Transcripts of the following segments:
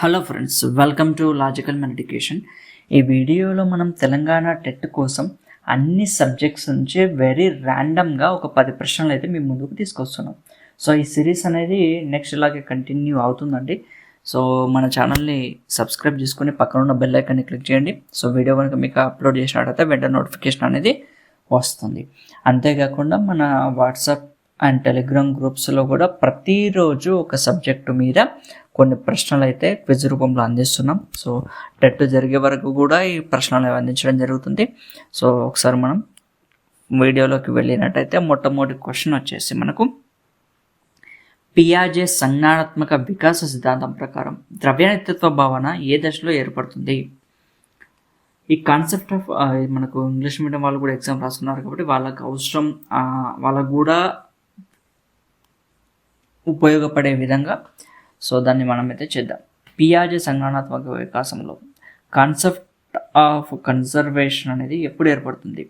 Hello friends welcome to logical meditation ఈ వీడియోలో మనం తెలంగాణ టెట్ కోసం అన్ని సబ్జెక్ట్స్ నుంచి వెరీ ర్యాండమ్గా ఒక పది ప్రశ్నలు అయితే మీ ముందుకు తీసుకొస్తున్నాం. సో ఈ సిరీస్ అనేది నెక్స్ట్ ఇలాగే కంటిన్యూ అవుతుందండి. సో మన ఛానల్ని సబ్స్క్రైబ్ చేసుకుని పక్కన ఉన్న బెల్ ఐకాన్ని క్లిక్ చేయండి. సో వీడియో కనుక మీకు అప్లోడ్ చేసినట్టయితే వెంటనే నోటిఫికేషన్ అనేది వస్తుంది. అంతేకాకుండా మన వాట్సాప్ అండ్ టెలిగ్రామ్ గ్రూప్స్లో కూడా ప్రతిరోజు ఒక సబ్జెక్టు మీద కొన్ని ప్రశ్నలు అయితే క్విజ్ రూపంలో అందిస్తున్నాం. సో టెట్ జరిగే వరకు కూడా ఈ ప్రశ్నలు అందించడం జరుగుతుంది. సో ఒకసారి మనం వీడియోలోకి వెళ్ళినట్టయితే మొట్టమొదటి క్వశ్చన్ వచ్చేసి మనకు పియాజే సంజ్ఞానాత్మక వికాస సిద్ధాంతం ప్రకారం ద్రవ్యనిత్యత్వ భావన ఏ దశలో ఏర్పడుతుంది? ఈ కాన్సెప్ట్ ఆఫ్ మనకు ఇంగ్లీష్ మీడియం వాళ్ళు కూడా ఎగ్జామ్ రాస్తున్నారు కాబట్టి వాళ్ళకి అవసరం వాళ్ళకు కూడా ఉపయోగపడే విధంగా. సో దాన్ని మనం అయితే చేద్దాం. పియాజే సంజ్ఞానాత్మక వికాసంలో కాన్సెప్ట్ ఆఫ్ కన్జర్వేషన్ అనేది ఎప్పుడు ఏర్పడుతుంది?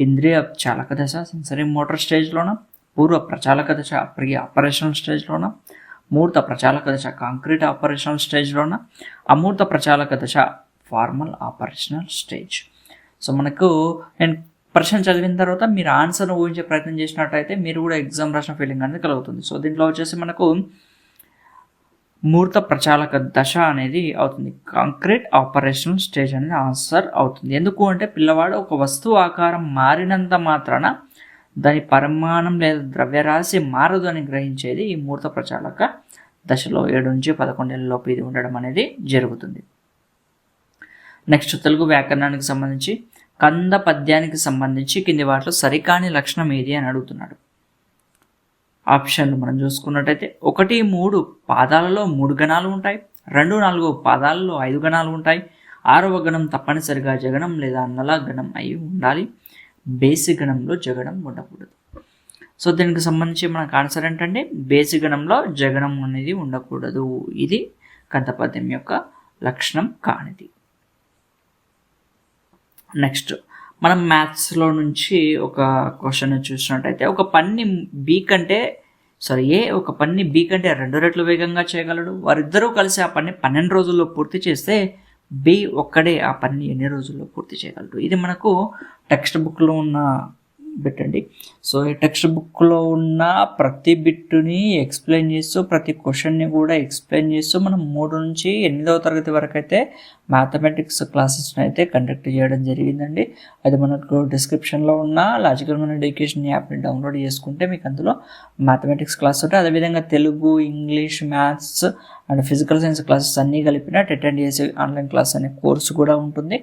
ఇంద్రియ చాలక దశ సెన్సరీ మోటార్ స్టేజ్లోన? పూర్వ ప్రచాలక దశ అప్రియ ఆపరేషనల్ స్టేజ్లోన? మూర్త ప్రచాలక దశ కాంక్రీట్ ఆపరేషనల్ స్టేజ్లోన? అమూర్త ప్రచాలక దశ ఫార్మల్ ఆపరేషనల్ స్టేజ్. సో మనకు నేను ప్రశ్న చదివిన తర్వాత మీరు ఆన్సర్ను ఊహించే ప్రయత్నం చేసినట్టయితే మీరు కూడా ఎగ్జామ్ రాసిన ఫీలింగ్ అనేది కలుగుతుంది. సో దీంట్లో వచ్చేసి మనకు మూర్త ప్రచాలక దశ అనేది అవుతుంది. కాంక్రీట్ ఆపరేషనల్ స్టేజ్ అనేది ఆన్సర్ అవుతుంది. ఎందుకు అంటే పిల్లవాడు ఒక వస్తువు ఆకారం మారినంత మాత్రాన దాని పరిమాణం లేదా ద్రవ్యరాశి మారదు అని గ్రహించేది ఈ మూర్త ప్రచాలక దశలో ఏడు నుంచి పదకొండేళ్ళలోపు ఇది ఉండడం అనేది జరుగుతుంది. నెక్స్ట్ తెలుగు వ్యాకరణానికి సంబంధించి కంద పద్యానికి సంబంధించి కింది వాటిలో సరికాని లక్షణం ఏది అని అడుగుతున్నాడు. ఆప్షన్లు మనం చూసుకున్నట్టయితే ఒకటి మూడు పాదాలలో మూడు గణాలు ఉంటాయి రెండు నాలుగు పాదాలలో ఐదు గణాలు ఉంటాయి ఆరవ గణం తప్పనిసరిగా జగనం లేదా నల గణం అయి ఉండాలి బేసి గణంలో జగనం ఉండకూడదు. సో దీనికి సంబంధించి మనకు ఆన్సర్ ఏంటంటే బేసి గణంలో జగనం అనేది ఉండకూడదు. ఇది కంతపద్యం యొక్క లక్షణం కానిది. నెక్స్ట్ మనం మ్యాథ్స్లో నుంచి ఒక క్వశ్చన్ చూసినట్టయితే ఒక పన్ని బి కంటే సారీ ఏ ఒక పన్ని బి కంటే రెండు రెట్లు వేగంగా చేయగలడు? వారిద్దరూ కలిసి ఆ పని పన్నెండు రోజుల్లో పూర్తి చేస్తే బి ఒక్కడే ఆ పని ఎన్ని రోజుల్లో పూర్తి చేయగలడు? ఇది మనకు టెక్స్ట్ బుక్లో ఉన్న బిట్ అండి. సో ఈ టెక్స్ట్ బుక్లో ఉన్న ప్రతి బిట్టుని ఎక్స్ప్లెయిన్ చేస్తూ ప్రతి క్వశ్చన్ని కూడా ఎక్స్ప్లెయిన్ చేస్తూ మనం మూడు నుంచి ఎనిమిదవ తరగతి వరకు అయితే మ్యాథమెటిక్స్ క్లాసెస్ని అయితే కండక్ట్ చేయడం జరిగిందండి. అది మనకు డిస్క్రిప్షన్లో ఉన్న లాజికల్ మన ఎడ్యుకేషన్ యాప్ని డౌన్లోడ్ చేసుకుంటే మీకు అందులో మ్యాథమెటిక్స్ క్లాస్ ఉంటాయి. అదేవిధంగా Telugu English maths and physical science classes అన్నీ కలిపిన TET and AC online class అనే కోర్సు కూడా ఉంటుంది.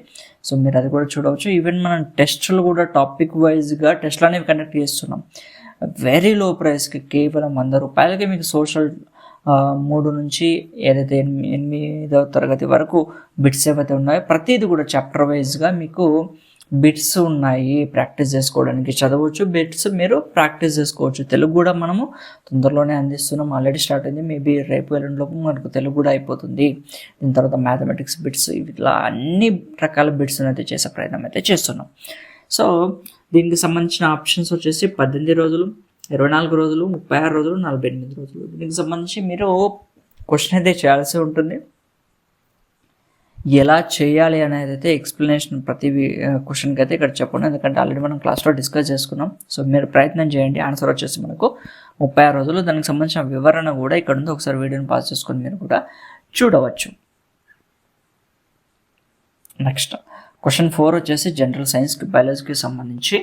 సో మీరు అది కూడా చూడవచ్చు. ఈవెన్ మనం టెస్టులు కూడా టాపిక్ వైజ్గా టెస్ట్లు అనేవి కండక్ట్ చేస్తున్నాం. వెరీ లో ప్రైస్కి కేవలం వంద రూపాయలకి మీకు సోషల్ మూడు నుంచి ఏదైతే ఎనిమిది ఎనిమిదవ తరగతి వరకు బిట్స్ ఏవైతే ఉన్నాయో ప్రతిదీ కూడా చాప్టర్ వైజ్గా మీకు బిట్స్ ఉన్నాయి. ప్రాక్టీస్ చేసుకోవడానికి చదవచ్చు. బిట్స్ మీరు ప్రాక్టీస్ చేసుకోవచ్చు. తెలుగు కూడా మనము తొందరలోనే అందిస్తున్నాం. ఆల్రెడీ స్టార్ట్ అయింది. మేబీ రేపు ఎల్లుండిలోపు మనకు తెలుగు కూడా అయిపోతుంది. దీని తర్వాత మ్యాథమెటిక్స్ బిట్స్ ఇట్లా అన్ని రకాల బిట్స్ అయితే చేసే ప్రయత్నం అయితే చేస్తున్నాం. సో దీనికి సంబంధించిన ఆప్షన్స్ వచ్చేసి పద్దెనిమిది రోజులు ఇరవై నాలుగు రోజులు ముప్పై ఆరు రోజులు నలభై ఎనిమిది రోజులు. దీనికి సంబంధించి మీరు క్వశ్చన్ అయితే చేయాల్సి ఉంటుంది. ఎలా చేయాలి అనేది అయితే ఎక్స్ప్లెనేషన్ ప్రతి క్వశ్చన్కి అయితే ఇక్కడ చెప్పండి ఎందుకంటే ఆల్రెడీ మనం క్లాస్లో డిస్కస్ చేసుకున్నాం. సో మీరు ప్రయత్నం చేయండి. ఆన్సర్ వచ్చేసి మనకు ముప్పై ఆరు రోజులు. దానికి సంబంధించిన వివరణ కూడా ఇక్కడ ఉంది. ఒకసారి వీడియోని పాస్ చేసుకొని మీరు కూడా చూడవచ్చు. నెక్స్ట్ క్వశ్చన్ ఫోర్ వచ్చేసి జనరల్ సైన్స్కి బయాలజీకి సంబంధించి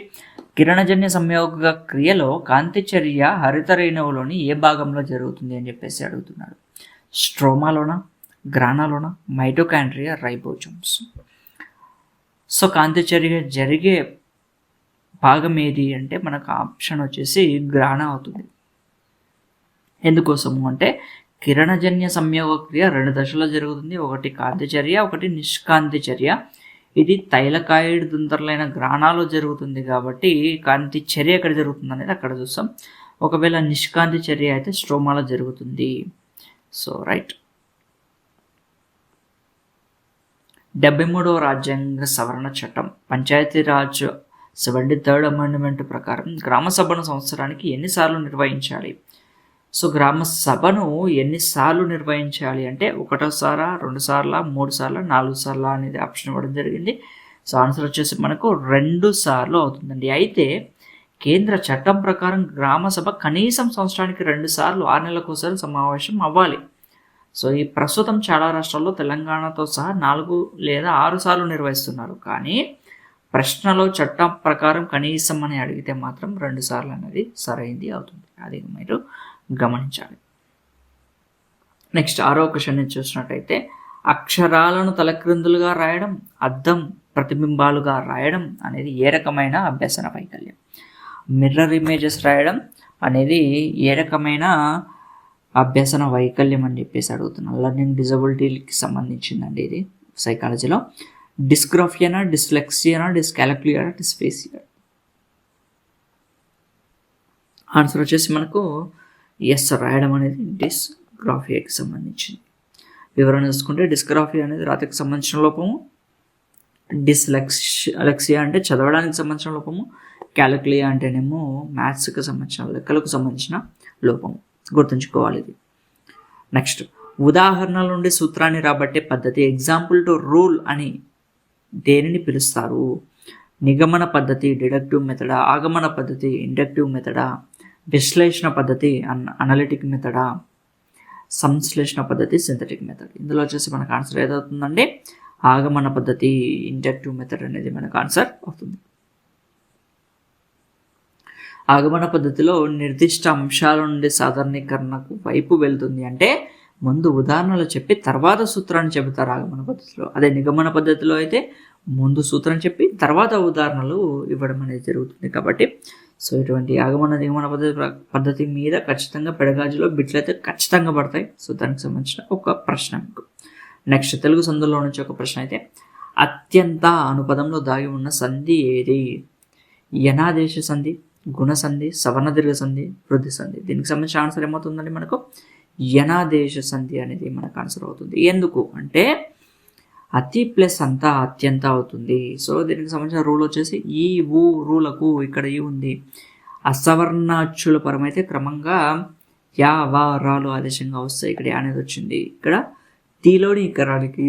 కిరణజన్య సంయోగ క్రియలో కాంతి చర్య హరిత రేణువులోని ఏ భాగంలో జరుగుతుంది అని చెప్పేసి అడుగుతున్నాడు. స్ట్రోమాలోనా గ్రానాలోనా మైటోకాండ్రియా రైబోజోమ్స్ సో కాంతి చర్య జరిగే భాగం ఏది అంటే మనకు ఆప్షన్ వచ్చేసి గ్రాణ అవుతుంది. ఎందుకోసము అంటే కిరణజన్య సంయోగ క్రియ రెండు దశలో జరుగుతుంది. ఒకటి కాంతి చర్య ఒకటి నిష్కాంతి చర్య ఇది తైలకాయిడ్ దుంతరులైన గ్రాణాలో జరుగుతుంది కాబట్టి కాంతి చర్య ఎక్కడ జరుగుతుంది అనేది అక్కడ చూస్తాం. ఒకవేళ నిష్కాంతి చర్య అయితే స్ట్రోమాలో జరుగుతుంది. So right. డెబ్బై మూడవ రాజ్యాంగ సవరణ చట్టం. పంచాయతీరాజ్ సెవెంటీ థర్డ్ అమెండ్మెంట్ ప్రకారం గ్రామ సభను సంవత్సరానికి ఎన్నిసార్లు నిర్వహించాలి? సో గ్రామ సభను ఎన్నిసార్లు నిర్వహించాలి అంటే ఒకటో సారా రెండు సార్ల మూడు సార్లా నాలుగు సార్లా అనేది ఆప్షన్ ఇవ్వడం జరిగింది. సో ఆన్సర్ వచ్చేసి మనకు రెండు సార్లు అవుతుందండి. అయితే కేంద్ర చట్టం ప్రకారం గ్రామ సభ కనీసం సంవత్సరానికి రెండు సార్లు ఆరు నెలలకు ఒకసారి సమావేశం అవ్వాలి. సో ఈ ప్రస్తుతం చాలా రాష్ట్రాల్లో తెలంగాణతో సహా నాలుగు లేదా ఆరు సార్లు నిర్వహిస్తున్నారు. కానీ ప్రశ్నలో చట్టం ప్రకారం కనీసం అని అడిగితే మాత్రం రెండు సార్లు అనేది సరైంది అవుతుంది. అది మీరు గమనించాలి. నెక్స్ట్ ఆరో క్వశ్చన్ చూసినట్టయితే అక్షరాలను తలక్రిందులుగా రాయడం అద్దం ప్రతిబింబాలుగా రాయడం అనేది ఏ రకమైన అభ్యసన వైకల్యం? మిర్రర్ ఇమేజెస్ రాయడం అనేది ఏ రకమైన అభ్యసన వైకల్యం అని చెప్పేసి అడుగుతున్నాను. లర్నింగ్ డిజబిలిటీకి సంబంధించిందండి ఇది సైకాలజీలో. డిస్గ్రాఫియానా డిస్లెక్సియానా డిస్కాలక్లియానా డిస్పేసియా ఆన్సర్ వచ్చేసి మనకు ఎస్ రాయడం అనేది డిస్గ్రాఫియాకి సంబంధించింది. వివరణ చూసుకుంటే డిస్గ్రాఫియా అనేది రాతకి సంబంధించిన లోపము డిస్లెక్సియా అంటే చదవడానికి సంబంధించిన లోపము క్యాలిక్యులియా అంటేనేమో మ్యాథ్స్కి సంబంధించిన లెక్కలకు సంబంధించిన లోపము. గుర్తుంచుకోవాలి ఇది. నెక్స్ట్ ఉదాహరణల నుండి సూత్రాన్ని రాబట్టే పద్ధతి ఎగ్జాంపుల్ టు రూల్ అని దేనిని పిలుస్తారు? నిగమన పద్ధతి డిడక్టివ్ మెథడా ఆగమన పద్ధతి ఇండక్టివ్ మెథడా విశ్లేషణ పద్ధతి అన్ అనలిటిక్ మెథడా సంశ్లేషణ పద్ధతి సింథటిక్ మెథడ్ ఇందులో వచ్చేసి మనకు ఆన్సర్ ఏదవుతుందండి? ఆగమన పద్ధతి ఇండక్టివ్ మెథడ్ అనేది మనకు ఆన్సర్ అవుతుంది. ఆగమన పద్ధతిలో నిర్దిష్ట అంశాల నుండి సాధారణీకరణకు వైపు వెళ్తుంది అంటే ముందు ఉదాహరణలు చెప్పి తర్వాత సూత్రాన్ని చెబుతారు ఆగమన పద్ధతిలో. అదే నిగమన పద్ధతిలో అయితే ముందు సూత్రం చెప్పి తర్వాత ఉదాహరణలు ఇవ్వడం అనేది జరుగుతుంది కాబట్టి సో ఇటువంటి ఆగమన నిగమన పద్ధతి పద్ధతి మీద ఖచ్చితంగా పెడగాజులో బిట్లు అయితే ఖచ్చితంగా పడతాయి. సో దానికి సంబంధించిన ఒక ప్రశ్న మీకు. నెక్స్ట్ తెలుగు సందులో నుంచి ఒక ప్రశ్న అయితే అత్యంత అనుపదంలో దాగి ఉన్న సంధి ఏది? యనాదేశ సంధి గుణ సంధి సవర్ణ దీర్ఘ సంధి వృద్ధి సంధి. దీనికి సంబంధించిన ఆన్సర్ ఏమవుతుందండి మనకు? యనాదేశ సంధి అనేది మనకు ఆన్సర్ అవుతుంది. ఎందుకు? అంటే అతి ప్లస్ అంతా అత్యంత అవుతుంది. సో దీనికి సంబంధించిన రూల్ వచ్చేసి ఈ ఊ రూలకు ఇక్కడ ఈ ఉంది. అసవర్ణాచ్యుల పరమైతే క్రమంగా యా వా రాలు ఆదేశంగా వస్తాయి ఇక్కడ అనేది వచ్చింది. ఇక్కడ తీలోని ఇకరానికి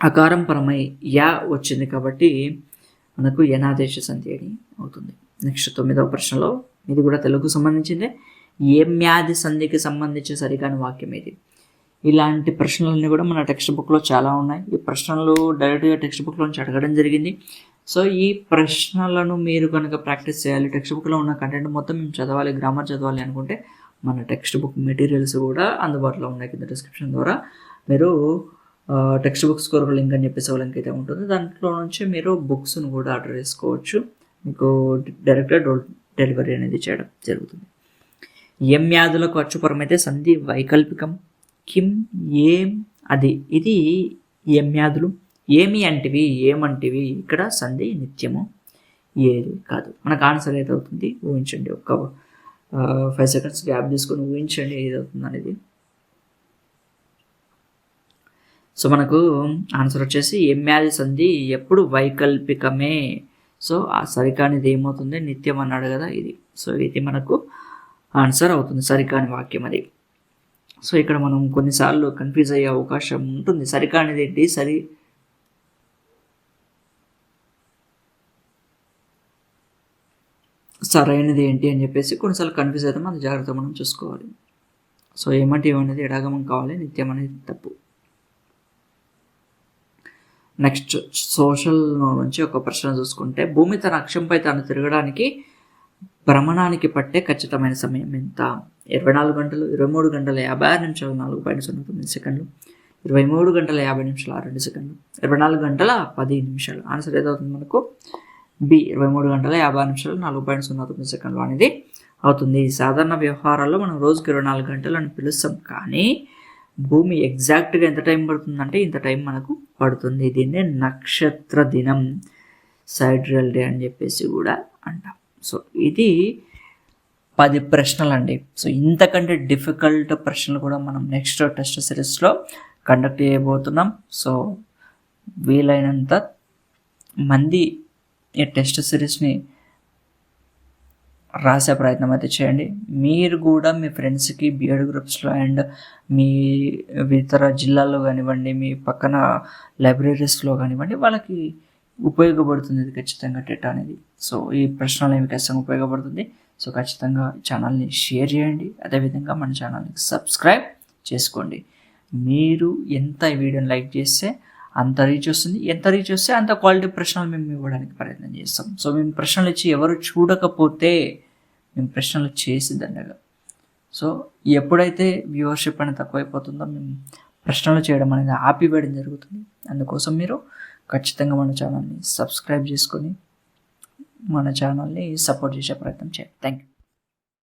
అకారం పరమై యా వచ్చింది కాబట్టి మనకు యనాదేశ సంధి అని అవుతుంది. నెక్స్ట్ తొమ్మిదవ ప్రశ్నలో ఇది కూడా తెలుగుకు సంబంధించిందే. ఏ సంధికి సంబంధించి సరికాని వాక్యం ఇది ఇలాంటి ప్రశ్నలన్నీ కూడా మన టెక్స్ట్ బుక్లో చాలా ఉన్నాయి. ఈ ప్రశ్నలు డైరెక్ట్గా టెక్స్ట్ బుక్లో నుంచి అడగడం జరిగింది. సో ఈ ప్రశ్నలను మీరు కనుక ప్రాక్టీస్ చేయాలి టెక్స్ట్ బుక్లో ఉన్న కంటెంట్ మొత్తం మేము చదవాలి గ్రామర్ చదవాలి అనుకుంటే మన టెక్స్ట్ బుక్ మెటీరియల్స్ కూడా అందుబాటులో ఉన్నాయి కింద డిస్క్రిప్షన్ ద్వారా. మీరు టెక్స్ట్ బుక్స్ కొరకు లింక్ అని చెప్పేసి లింక్ అయితే ఉంటుంది. దాంట్లో నుంచి మీరు బుక్స్ను కూడా ఆర్డర్ చేసుకోవచ్చు. మీకు డైరెక్ట్గా డెలివరీ అనేది చేయడం జరుగుతుంది. ఎం వ్యాధులకు అచ్చుపరమైతే సంధి వైకల్పికం. కిమ్ ఏం అది. ఇది యమ్యాదులు వ్యాధులు ఏమి అంటివి ఏమంటివి? ఇక్కడ సంధి నిత్యము ఏది కాదు. మనకు ఆన్సర్ ఏదవుతుంది? ఊహించండి. ఒక్క ఫైవ్ సెకండ్స్ గ్యాప్ తీసుకొని ఊహించండి ఏదవుతుంది అనేది సో మనకు ఆన్సర్ వచ్చేసి ఎమ్యాది సంధి? ఎప్పుడు వైకల్పికమే. సో ఆ సరికానిది ఏమవుతుంది? నిత్యం అన్నాడు కదా ఇది. సో ఇది మనకు ఆన్సర్ అవుతుంది. సరికాని వాక్యం అది. సో ఇక్కడ మనం కొన్నిసార్లు కన్ఫ్యూజ్ అయ్యే అవకాశం ఉంటుంది. సరికానిది ఏంటి సరి సరైనది ఏంటి అని చెప్పేసి కొన్నిసార్లు కన్ఫ్యూజ్ అయితే మనం జాగ్రత్త మనం చూసుకోవాలి. సో ఏమంటే ఏమనేది? ఎడాగమం కావాలి. నిత్యం అనేది తప్పు. నెక్స్ట్ సోషల్ నుంచి ఒక ప్రశ్న చూసుకుంటే భూమి తన అక్షంపై తాను తిరగడానికి భ్రమణానికి పట్టే ఖచ్చితమైన సమయం ఎంత? ఇరవై నాలుగు గంటలు ఇరవై మూడు గంటల యాభై ఆరు నిమిషాలు నాలుగు పాయింట్ సున్నా తొమ్మిది సెకండ్లు ఇరవై మూడు గంటల యాభై నిమిషాలు రెండు సెకండ్లు ఇరవై నాలుగు గంటల పది నిమిషాలు. ఆన్సర్ ఏదవుతుంది మనకు? బి ఇరవై మూడు గంటల యాభై ఆరు నిమిషాలు నాలుగు పాయింట్ సున్నా తొమ్మిది సెకండ్లు అనేది అవుతుంది. సాధారణ వ్యవహారాల్లో మనం రోజుకి ఇరవై నాలుగు గంటలు అని పిలుస్తాం కానీ భూమి ఎగ్జాక్ట్గా ఎంత టైం పడుతుందంటే ఇంత టైం మనకు పడుతుంది. దీన్నే నక్షత్ర దినం సైడ్రియల్ డే అని చెప్పేసి కూడా అంటాం. సో ఇది పది ప్రశ్నలు అండి సో ఇంతకంటే డిఫికల్ట్ ప్రశ్నలు కూడా మనం నెక్స్ట్ టెస్ట్ సిరీస్లో కండక్ట్ చేయబోతున్నాం. సో వీలైనంత మంది ఈ టెస్ట్ సిరీస్ని రాసే ప్రయత్నం అయితే చేయండి. మీరు కూడా మీ ఫ్రెండ్స్కి బిఎడ్ గ్రూప్స్లో అండ్ మీ ఇతర జిల్లాల్లో కానివ్వండి మీ పక్కన లైబ్రరీస్లో కానివ్వండి వాళ్ళకి ఉపయోగపడుతుంది ఇది ఖచ్చితంగా టెట్ అనేది. సో ఈ ప్రశ్నలు ఏమి ఖచ్చితంగా ఉపయోగపడుతుంది. సో ఖచ్చితంగా ఛానల్ని షేర్ చేయండి. అదేవిధంగా మన ఛానల్ని సబ్స్క్రైబ్ చేసుకోండి. మీరు ఎంత ఈ వీడియోని లైక్ చేస్తే అంత రీచ్ వస్తుంది. ఎంత రీచ్ వస్తే అంత క్వాలిటీ ప్రశ్నలు మేము ఇవ్వడానికి ప్రయత్నం చేస్తాం. సో మేము ప్రశ్నలు ఇచ్చి ఎవరు చూడకపోతే మేము ప్రశ్నలు చేసి దండగా. సో ఎప్పుడైతే వ్యూవర్షిప్ అనేది తక్కువైపోతుందో మేము ప్రశ్నలు చేయడం అనేది ఆపివేయడం జరుగుతుంది. అందుకోసం మీరు ఖచ్చితంగా మన ఛానల్ని సబ్స్క్రైబ్ చేసుకొని మన ఛానల్ని సపోర్ట్ చేసే ప్రయత్నం చేయండి. Thank you